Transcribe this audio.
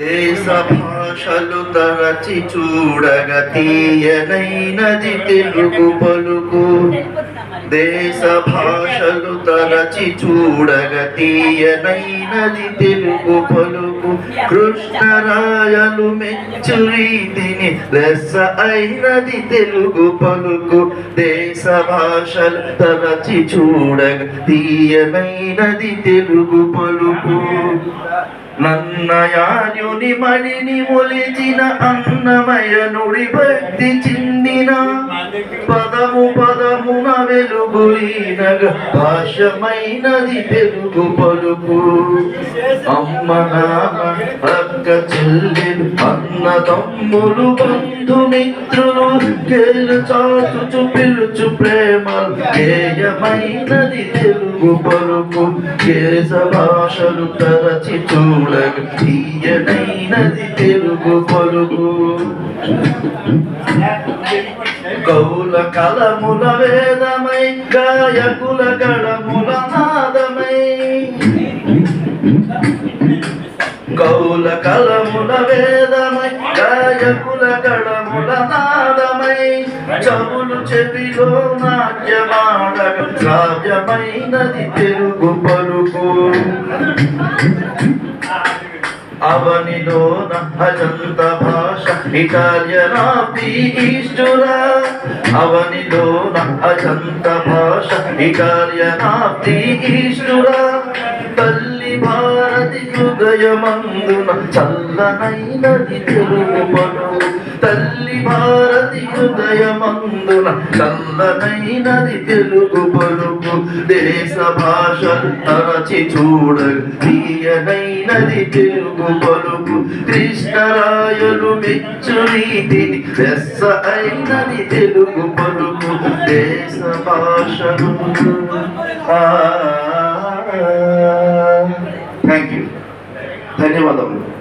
దేశ భాషలు తరచి చూడగ తీయనైనది తెలుగు పలుకు. దేశ భాషలు తరచి చూడగ తీయనైనది తెలుగు పలుకు. కృష్ణరాయలు మెచ్చు రీతిని లెస్స అయినది తెలుగు పలుకు. దేశ భాషలు తరచి చూడగ తీయనైనది తెలుగు పలుకు. నన్నయాయుని మణిని ఒలిచిన అన్నమయ నుడి భక్తి చిందిన పదము పదమున వెలుగులీనగ భాషమైనది తెలుగు పలుకు. అమ్మ నామ అక్క అన్న తమ్ములు బంధుమిత్రులు కేలు చాచుచు పిలుచు ప్రేమ గేయమైనది తెలుగు పలుకు కేశ భాషలు తరచి చూడగ తీయనైనది తెలుగు పలుకు. కౌల కలముల వేదమై గాయకుల గళముల నాదమై. కౌల కలముల వేద గాయకుల గళముల నాదమై చవులు చెవిలో నాట్యమాడగ శ్రావ్యమైనది తెలుగు పలుకు. అవనిలో అజంత భాష ఇటాలియన్ ఆఫ్ ది ఈస్టురా భాష ఇటాలియన్ ఆఫ్ హృదయమందున చల్లనైనది తెలుగు తల్లి భారతి హృదయమందున చల్లనైనది తెలుగు పలుకు. దేశ భాష తరచి చూడ తీయనైనది తెలుగు పలుకు. కృష్ణరాయలు మెచ్చు నీతిని వెస్స అయినది తెలుగు పలుకు. దేశ భాషలు థ్యాంక్ యూ ధన్యవాదములు.